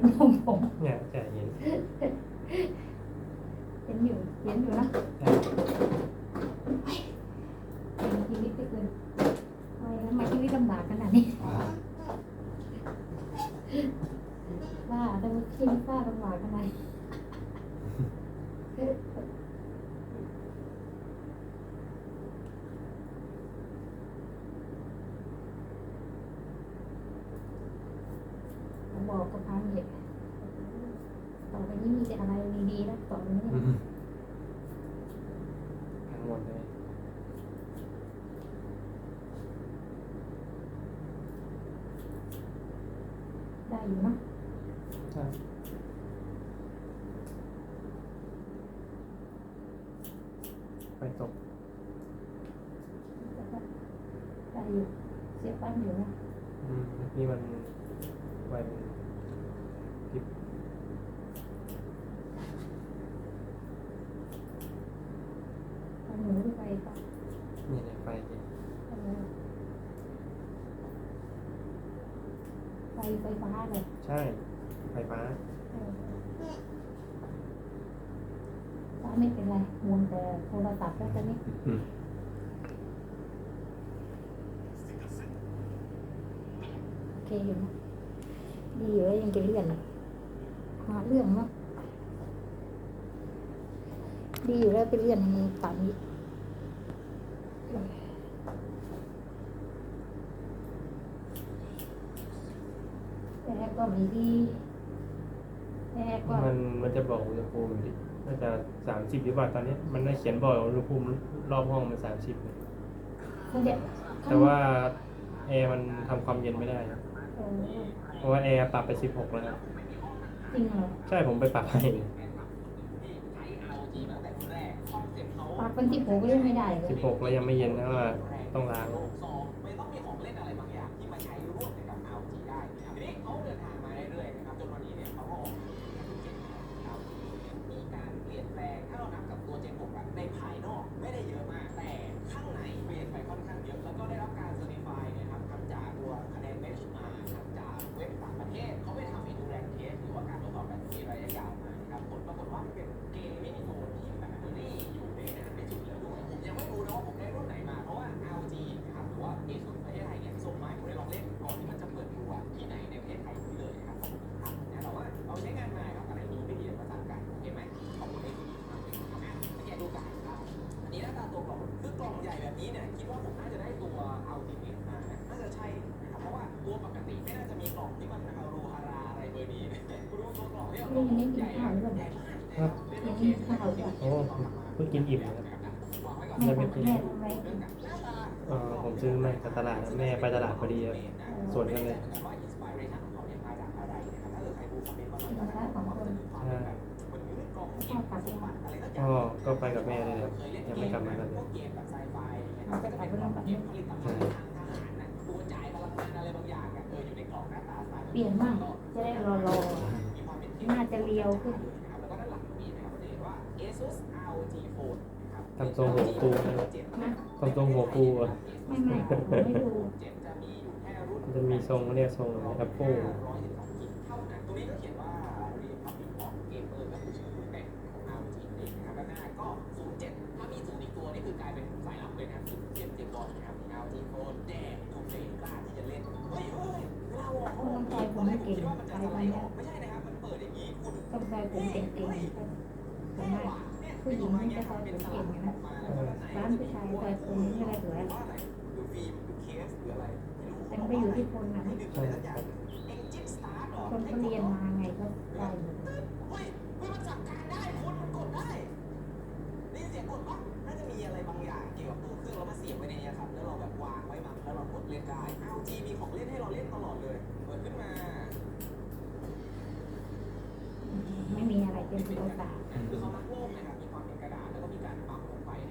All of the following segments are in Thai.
เป็นผมผมเนี่ยจะเห็นเห็นอยู่เห็นอยู่นะใช่เป็นชีวิตไปเกินทำไมทำไมชีวิตลำบากขนาดนี้ว่าทำไมชีวิตป้าลำบากขนาดนี้ บอกกับพังเหตุต่อไปนี้มีแต่อะไรดีๆแล้วต่อไปนี้อืมทั้งหมดเลยได้อยู่เนาะใช่ไปตกได้อยู่เสียปั้นอยู่นะอืมนี่มันไวมันพริบ เอาหนูไปไปต่อ นี่เนี่ยไฟเนี่ย เออไฟไฟฟ้าเลย ใช่ ไฟฟ้า เออฟ้า ไม่เป็นไรมูลแต่โทรศัพท์แล้วตอนนี้อืมโอเคอยู่นะดีอยู่แล้วยังจะเลื่อนอีกหาเรื่องเนาะดีอยู่แล้วไปเลื่อนให้มันต่ำอีกแต่ก็ไม่ดีแต่ก็มันมันจะบอกอุณหภูมิอยู่ดิ น่าจะสามสิบหรือเปล่าตอนนี้มันได้เขียนบอกอุณหภูมิรอบห้องมันสามสิบมันจะแต่ว่าแอร์มันทำความเย็นไม่ได้นะเออเพราะว่าแอร์ปรับไปสิบหกแล้วนะจริงเหรอใช่ผมไปปรับให้ปากเป็นที่ผมก็เล่นไม่ได้เลสิยบหกแล้วยังไม่เย็นนะว่าต้องล้าง ในภายนอกไม่ได้เยอะมาก แต่ข้างในเปลี่ยนไปค่อนข้างเยอะ แล้วก็ได้รับการเซอร์ติฟายเนี่ยครับทั้งจากตัวคะแนนเบนช์มาทั้งจากเว็บต่างประเทศเขาไปทำ endurance test หรือว่าการทดสอบแบตเตอรี่ระยะยาวมานะครับผลปรากฏว่ามันเป็นเกมมินิโฟน ครับยังไม่กินข้าวด้วยโอ้เพิ่งกินอิ่มนะครับแม่ทำแม่ทำอะไรเออผมซื้อมาจากตลาดนะแม่ไปตลาดพอดีครับสวนกันเลยข้าวผัดยังก็ก็ไปกับแม่เลยครับยังไม่กลับมากันเลยมันจะขายเรื่องแบบนี้ใช่เปลี่ยนบ้างจะได้รอรอน่าจะเลียวขึ้น ทำทรงหัวฟูนะครับนะทำทรงหัวฟูอะไม่ไม่ผมไม่ดูมันจะมีทรงเรียกทรงแอปเปิลตรงนี้ก็เขียนว่า Republic of Gamer ก็คือชื่อเต็มของ ROG นั่นเองนะครับด้านหน้าก็ 07 ถ้ามีศูนย์อีกตัวนี่คือกลายเป็นสายลับเลยนะครับ07เจ็ดบอลนะครับ ROG Phone แดงทุกเพลงกล้าที่จะเล่น เฮ้ยเฮ้ยเวลาบอกเขาต้องใจผมไม่เก่งคิดว่ามันใจจะสมัไลนด์อเนี่ยอกไม่ใช่นะครับ มันเปิดอย่างนี้คุณ ต้องใจผมเก่งๆ ส่วนมากผู้หญิงไม่จะใจผมเก่งนะร้านผู้ชายใจผมไม่ได้อะไรเหรืออะไรไม่รู้แต่มันไปอยู่ที่คนนะไม่ดึงอะไรสักอย่างเอ็นทเหรอคนเขาเรียนมาไงก็ได้หมดเฮ้ยเฮ้ยมันสั่งการได้คนมันกดได้ได้ยินเสียงกดปะน่าจะมีอะไรบางอย่างเกี่ยวกับตัวเครื่องแล้วมาเสียบไว้ในเนี้ยครับแล้วเราแบบวางไว้มั้งแล้วเรากดเล่นได้ LG มีของเล่นให้เราเล่นตลอดเลย เปิดขึ้นมา ไม่มีอะไรเป็นตัวสาคือเขารักโลกนะครับมีความเป็นกระดาษแล้วก็มีการปรับลงไปน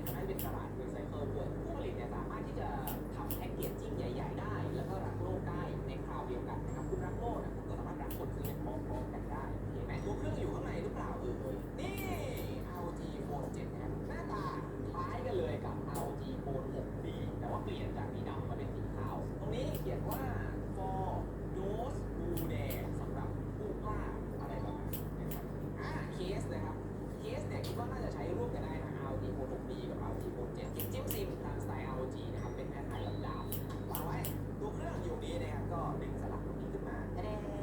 AES เนี่ยคิดว่าน่าจะใช้ร่วมกันได้นะ ROG Pro 6B กับ ROG Pro 7จิ้มจิ้มซิมตามสไตล์ ROG นะครับ เป็นแอนไทกับดาววางไว้ตัวเครื่องอยู่นี้นะครับก็ดึงสลักตรงนี้ขึ้นมาแ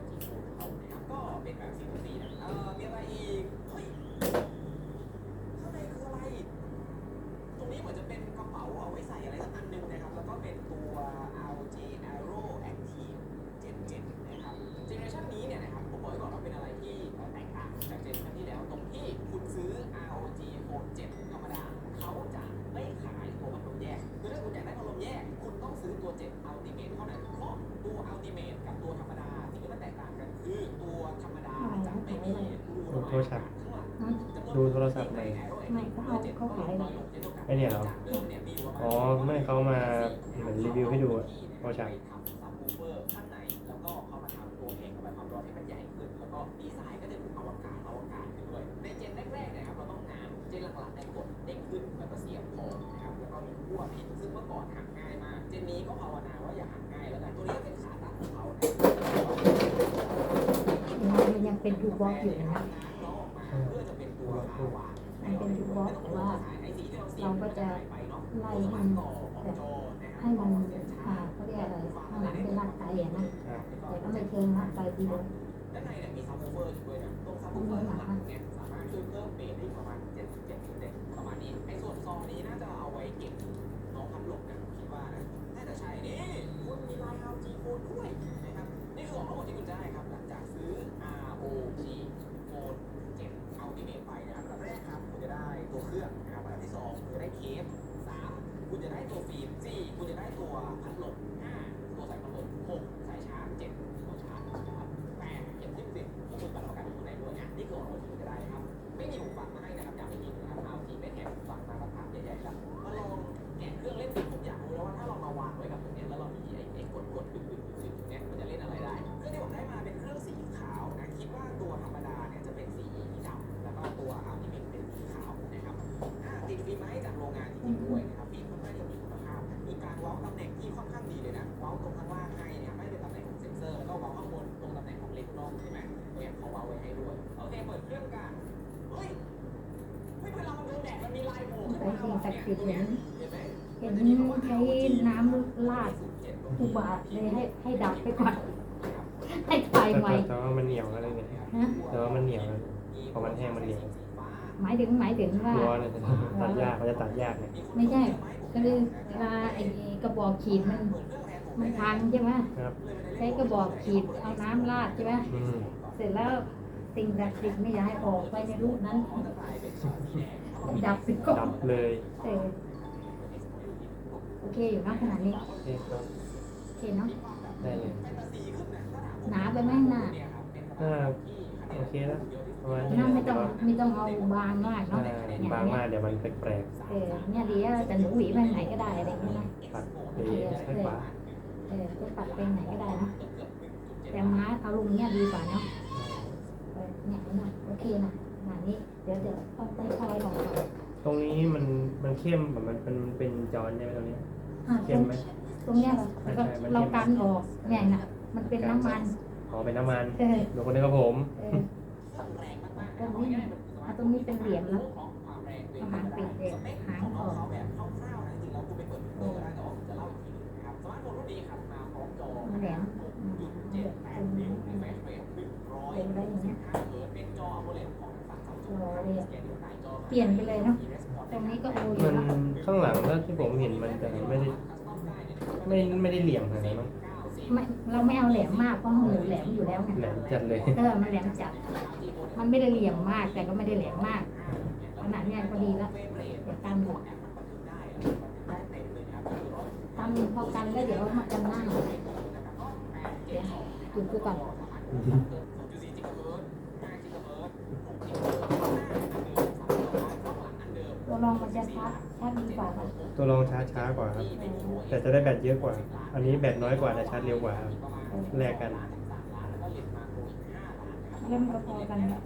าร์จของ ROG Phone เขานะครับก็เป็นแบบ C to C นะเอ่อมีอะไรอีกเฮ้ยข้างในคืออะไร ตรงนี้เหมือนจะเป็นกระเป๋าเอาไว้ใส่อะไรสักอันหนึ่งนะครับแล้วก็เป็นตัว ROG Aero Active Gen 7นะครับเจเนอเรชันนี้เนี่ยนะครับผมบอกไว้ก่อนว่าเป็นอะไรที่แตกต่างจากเจเนอเรชันที่แล้ว ตรงที่คุณซื้อ ROG Phone 7ธรรมดาเขาจะไม่ขายตัวพัดลมแยกคือถ้าคุณอยากได้พัดลมแยก คุณต้องซื้อตัว7 Ultimate เท่านั้นเพราะตัว Ultimate กับตัวธรรมดา มันแตกต่างกันคือตัวธรรมดาจะไม่มีรูระบายอากาศข้างหลังดูโทรศัพท์หน่อยไม่เขาเอาเขาขายเลยไอเนี่ยเหรอ อ๋อไม่เขามาเหมือนรีวิวให้ดูอะพอฉากทำซับวูเฟอร์ข้างในแล้วก็เขามาทำตัวเพลงเข้าไปความร้อนให้มันใหญ่ขึ้นแล้วก็ดีไซน์ก็จะดูอวกาศอวกาศขึ้นด้วยในเจนแรกๆเนะครับเราต้องงานเจนหลักๆในกดเด้งขึ้นแล้วก็เสียบพอนะครับแล้วก็มีขั้วพินซึ่งเมื่อก่อนหักง่ายมากเจนนี้ก็ภาวนาว่าอย่าหักง่ายแล้วกันตัวนี้ก็เป็นขาตั้งของเขานะมันยัง เป็นทูบล็อกอยู่นะเพื่อจะเป็นตัวขาวหวานมันเป็นทูบล็อกแต่ว่าเราก็จะไล่มันแบบให้มันอ่าเขาเรียกอะไรข้างหลังเป็นลากไตอะนะแต่ก็ไม่เชิงลากไตทีเดียวด้านในเนี่ยมีซับวูเฟอร์อยู่ด้วยนะตรงซับวูเฟอร์ข้างหลังเนี่ยสามารถช่วยเพิ่มเบสได้ประมาณ77เดซิประมาณนี้ไอ้ส่วนซองนี้น่าจะเอาไว้เก็บน้องพัดลมนะคิดว่านะน่าจะใช่นี่คุณมีลาย ROG Phone ด้วยนะครับนี่คือของทั้งหมดที่คุณจะได้ครับหลังจาก ซื้อ ROG Phone 7 Ultimate ไปนะครับอันดับแรกครับคุณจะได้ตัวเครื่องนะครับอันดับที่สองคุณจะได้เคสสามคุณจะได้ตัวฟิล์มสี่คุณจะได้ตัวพัดลมห้าตัวสายพัดลมหกสายชาร์จเจ็ดตัวชาร์จนะครับแปดเก็บสิบสิบก็คือบัตรประกันอยู่ในด้วยนะนี่คือของที่คุณจะได้นะครับ ไม่มีหูฟังมาให้นะครับอย่างไม่มีนะครับ ROG ไม่แถมหูฟังมาสักพักใหญ่ๆแล้วมาลองแกะเครื่องเล่นสิผมอยากรู้แล้วว่าถ้าเรามาวางไว้กับตรงเนี้ยแล้วเรามีไอ้ไอ้กดกดดึง ดึงดึงดึงตรงเนี้ยมันจะเล่นอะไรได้เครื่องที่ผมได้มาเป็นเครื่องสีขาวนะคิดว่าตัวธรรมดาเนี่ยจะเป็นสีดำแล้วก็ตัวอัลติเมทเป็นสีขาวนะครับอ่าติดฟิล์มมาให้จากโรงงานจริงๆด้วยนะครับฟิล์มค่อนข้างจะมีคุณภาพมีการเว้าตำแหน่งที่ค่อนข้างดีเลยนะเว้าตรงข้างล่างให้เนี่ยไม่เป็นตำแหน่งของเซ็นเซอร์แล้วก็เว้าข้างบนตรงตำแหน่งของเลนส์กล้องใช่ไหมเนี่ยเขาเว้าไว้ให้ด้วยโอเคเปิดเครื่องกันเฮ้ยเฮ้ยเวลามันโดนแดดมันมีลายโผล่ขึ้นไปมาสิ่งศักดิ์สิทธิ์เห็นเห็นไหม เห็นใช้น้ำลาดอุบาทเลยให้ให้ดับไปก่อน ให้ไฟแต่ใหม่แต่ว่ามันเหนียวอะไรเนี่ยนะแต่ว่ามันเหนียวนะพอมันแห้งมันเหนียวหมายถึงหมายถึงว่ารัวเนี่ยตัดยากมันจะตัดยากเนี่ยไม่ใช่ ก็คือเวลาไอ้กระบอกขีดมัน มันพังใช่ไหมครับใช้กระบอกขีดเอาน้ำราดใช่ไหมอืมเสร็จแล้วสิ่งศักดิ์สิทธิ์ไม่อยากให้ออกไปในรูปนั้น ดับไปก่อดันบเลยเออโอเคอยู่นะขนาดนี้โอเคครับโอเคเนาะ ได้เลย หนาไปไหมหนาถ้าโอเคแล้วประมาณนี้หน้าไม่ต้องไม่ต้องเอาบางมากเนาะถ้าเนี่ยบางเนี่ยมากเดี๋ยวมันแปลกเออเนี่ยดีอะแต่หนูหวีไปไหนก็ได้อะไรอย่างเงี้ยนะๆปัดไปซ้ายขวาเออจะปัดไปไหนก็ได้นะแต่ม้าเอาลุงเนี่ยดีกว่าเนาะเออเนี่ยนะโอเคนะขนาดนี้เดี๋ยวเดี๋ยวต้องไปคอยลองก่อนตรงนี้มันมันเข้มแบบมันเป็นมันเป็นจอนใช่ไหมตรงนี้อะตเข้รมงไหมตรงเนี้ยเหรอแล้วก็ใช่มันเรากันออกเนี่ยนะ มันเป็นน้ำมันอ๋อเป็นน้ำมันเออเดี๋ยวคนนี้กับผม เออตรงนี้เอาตรงนี้เป็นเหลี่ยมแล้วเอาหางปิดเด็กหางออกแบบคร่าวๆนะจริงๆแล้วคุณไปเปิดดูก็ได้แต่ว่าผมจะเล่าอีกทีหนึงนะครับสมาร์ทโฟนรุ่นนี้ครับมาพร้อมจอมันแหลมอืมเจ็ดเด็กแปเป็ดนนิ้วรีเฟรชเรทหนึ่งร้อยสิบห้าเฮิร์ตซ์เป็นจอ AMOLED ของทางฝั่งซัมซุงรอเลยอะสแกนนิ้วไหนจอเปลี่ยนไปเลยเนาะตรงนี้ก็โออยู่มันเนาะข้างหลังถ้าที่ผมเห็นมันจะไม่ได้ไม่ไม่ได้เหลี่ยมขนาดนั้นมั้ง ไม่เราไม่เอาแหลมมากเพราะหนูแหลมอยู่แล้วไงแหลมจัดเลย เออมันแหลมจัด มันไม่ได้เหลี่ยมมากแต่ก็ไม่ได้แหลมมากขนาดเนี้ยพอดีแล้วเดี๋ยวกันก่อนทำพอกันแล้วเดี๋ยวมากันหน้าเดี๋ยวหยุดไปก่อนรอรองมันจะชาร์จ ชาร์จดีกว่าค่ะตัวรองชาร์จช้ากว่าครับ แต่จะได้แบตเยอะกว่า อันนี้แบตน้อยกว่าแต่ชาร์จเร็วกว่าครับแลกกันเล่มก็พอกันเนี่ย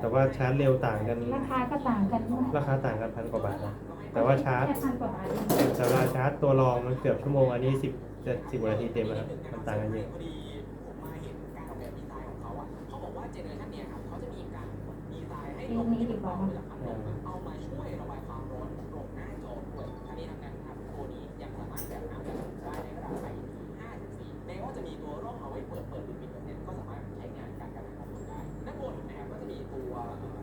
แต่ว่าชาร์จเร็วต่างกัน ราคาก็ต่างกันด้วยราคาต่างกันพันกว่าบาทนะแต่ว่าชาร์จแค่พันกว่าบาทเองแต่เวลาชาร์จตัวรองมันเกือบชั่วโมงอันนี้สิบจะสิบกว่านาทีเต็มแล้วครับมันต่างกันเยอะ ลงที่เบาๆนะครับเอามาช่วยระบายความร้อนลงหน้าจอด้วยอันนี้ทำงานครับตัวนี้ยังสามารถแบบน้ำแบบได้ในระดับไฟ5-4แม้ว่าจะมีตัวร่องเอาไว้เปิดเปิดปิดปิดแบบเนี้ยก็สามารถใช้งานการการทำงานได้ด้านบนนะครับก็จะมีตัว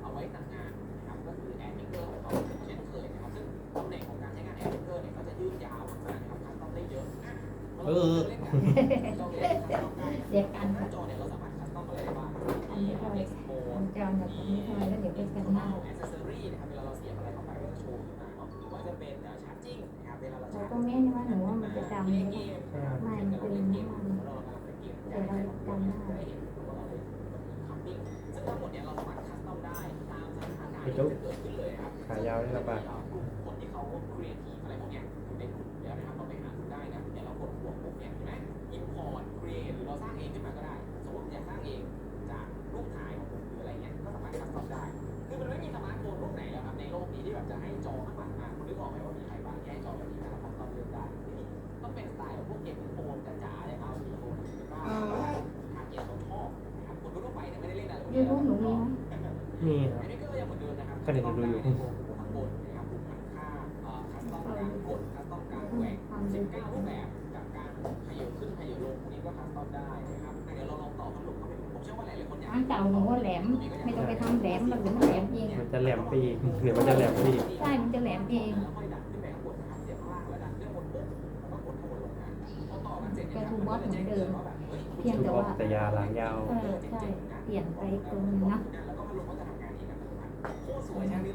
เอาไว้ตั้งงานนะครับก็คือแอร์มิเกอร์ของเขาเช่นเคยนะครับซึ่งตำแหน่งของการใช้งานแอร์มิเกอร์เนี่ยก็จะยืดยาวมากๆนะครับคัสตอมได้เยอะอะเออเรียกกันหน้าค่ะจอเนี่ยเราสามารถ จอนแบบนี้ท่าไหร่แล้วเดี๋ยวเป็นกันหน้าแอ c เซอรี่นะครับเวลาเราเสียบอะไรเข้าไปก็จะโชว์ขึ้นมาเนาะหรือว่าจะเป็นชาร์จจิ้งนะครับเวลาเราชาร์จตรงนี้นี่ว่าหนูว่ามันจะดำเล่เลยนะไม่มันเป็นน้ำมันเรากำลังเล่นเราจำได้ได้เห็นว่าเราเล่นคัมปิ้งซึ่งทั้งหมดเนี่ยเราสามารถคัสตอมได้ตามสถานการณ์ที่จะเกิดขึ้นเลยครับขายาวนี่ลำบากกลุ่มคนที่เขาครีเอทีฟอะไรพวกเนี้ยอยู่ในกลุ่มเดียวนะครับเราไปหาดูได้นะเดี๋ยวเรากดบว กนี้ที่แบบจะให้จอข้างหลังมาคุณนึกออกไหมว่ามีใครบ้างที่ให้จอแบบนี้นะครับตอมเลือกได้ไม่มีต้องเป็นสไตล์แบบพวกเกมโฟนจ๋าๆเลยเอาดีโฟนหรือว่าทางเกมเขาชอบนะครับคนทั่วไปเนี่ยไม่ได้เล่นอะไรยูทูบหนูมีไหมนี่ครับอันนี้ก็ยังเหมือนเดิมนะครับก็เดี๋ยวดูอยู่ข้างบนนะครับปุ่มหันค่าคัสตอมการกดคัสตอมการแหวก19รูปแบบกับ ขยับขึ้นขยับลงพวกนี้ก็คัสตอมได้นะครับเดี๋ยวเราลองต่อพัดลมเข้าไปดูผมเชื่อว่าหลายๆคนอยากอันเก่าหนูว่าแหลม ไม่ต้องไปทำแหลมมันหรือมันแหลมเองมันจะแหลมไปอีกเดี๋ยวมันจะแหลมไปอีกใช่มันจะแหลมเองแล้วค่อยดันขึ้นไปข้างบนนะครับเสียบข้างล่างแล้วดันขึ้นบนปุ๊บแล้วก็กดข้างบนลงมาพอต่อกันเสร็จเนี่ยนะครับมันก็จะแจ้งเตือนว่าแบบเฮ้ยเพียงแต่บล็อกว่าแต่ยาหลังยาวเออใช่เปลี่ยนไปตรงนึงเนาะแล้วก็พัดลมก็จะทำงานเองอัตโนมัติโคตรสวยใช่ไหม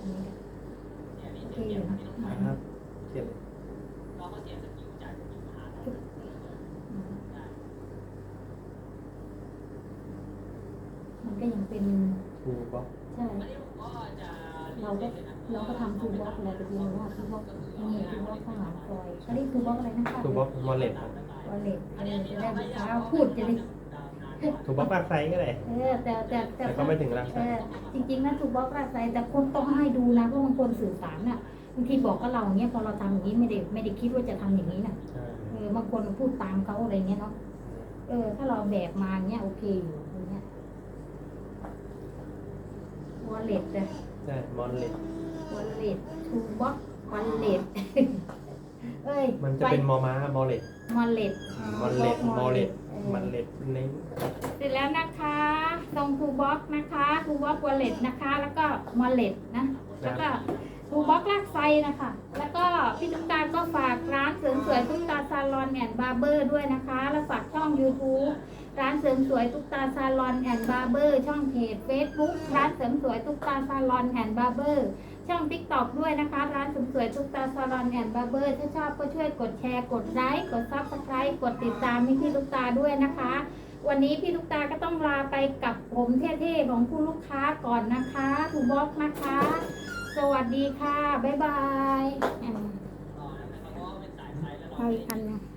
โอเคเจ็บอยู่นะนะครับเขียนเราก็เสียสกิลจ่ายสกิลผ่านอืมมันก็ยังเป็นทูบล็อกใช่เราก็เราก็ทำทูบล็อกเราไปดูว่าทูบล็อกนี่ทูบล็อกข้างหลังซอยเขาเรียกทูบล็อกอะไรนะคะทูบล็อกมอลเลตวอลเล็ตเอจะได้ลูกค้าพูดจะได้ ทูบล็อกลากไซส์ก็ได้ เออแต่แต่แต่แต่ก็ไม่ถึงลากไซเอส์อจริงๆนะทูบล็อกราไซแต่คนต้องให้ดูนะเพราะบางคนสื่อสารน่ะบางทีบอกกับเราเนี้ยพอเราทำอย่างนี้ไม่ได้ไม่ได้คิดว่าจะทำอย่างนี้น่ะใช่เออบางคนพูดตามเขาอะไรเงี้ยเนาะเออ ถ้าเราแบบมาเนี้ยโอเคอยู่อย่างเงี้ยวอลเล็ตอะใช่มอลเลตวอลเล็ตทูบล็อกวอลเล็ต เอ้ยมันจะเป็นมอม้ามอลเลตมอลเล็ตมอลเลตมอลเลตเออมันเลตในเสร็จแล้วนะคะตรงทูบ็อกนะคะทูบ็อกวอลเล็ตนะคะ แล้วก็มอลเล็ตนะ แล้วก็ทูบ็อกลากไซนะคะ แล้วก็พี่ตุ๊กตาก็ฝากร้านเสริมสวยตุ๊กตาซาลอนแอนด์บาร์เบอร์ด้วยนะคะ แล้วฝากช่อง YouTube ร้านเสริมสวยตุ๊กตาซาลอนแอนด์บาร์เบอร์ช่องเพจ Facebook ร้านเสริมสวยตุ๊กตาซาลอนแอนด์บาร์เบอร์ ช่อง TikTok ด้วยนะคะ ร้านเสริมสวยตุ๊กตาซาลอนแอนด์บาร์เบอร์ถ้าชอบก็ช่วยกดแชร์กดไลค์กดซับสไครต์กดติดตามให้พี่ตุ๊กตาด้วยนะคะ วันนี้พี่ตุ๊กตาก็ต้องลาไปกับผมเท่ๆของคุณลูกค้าก่อนนะคะทูบ็อกนะคะ สวัสดีค่ะ บ๊ายบายอ่าเอาอีกอันหนึง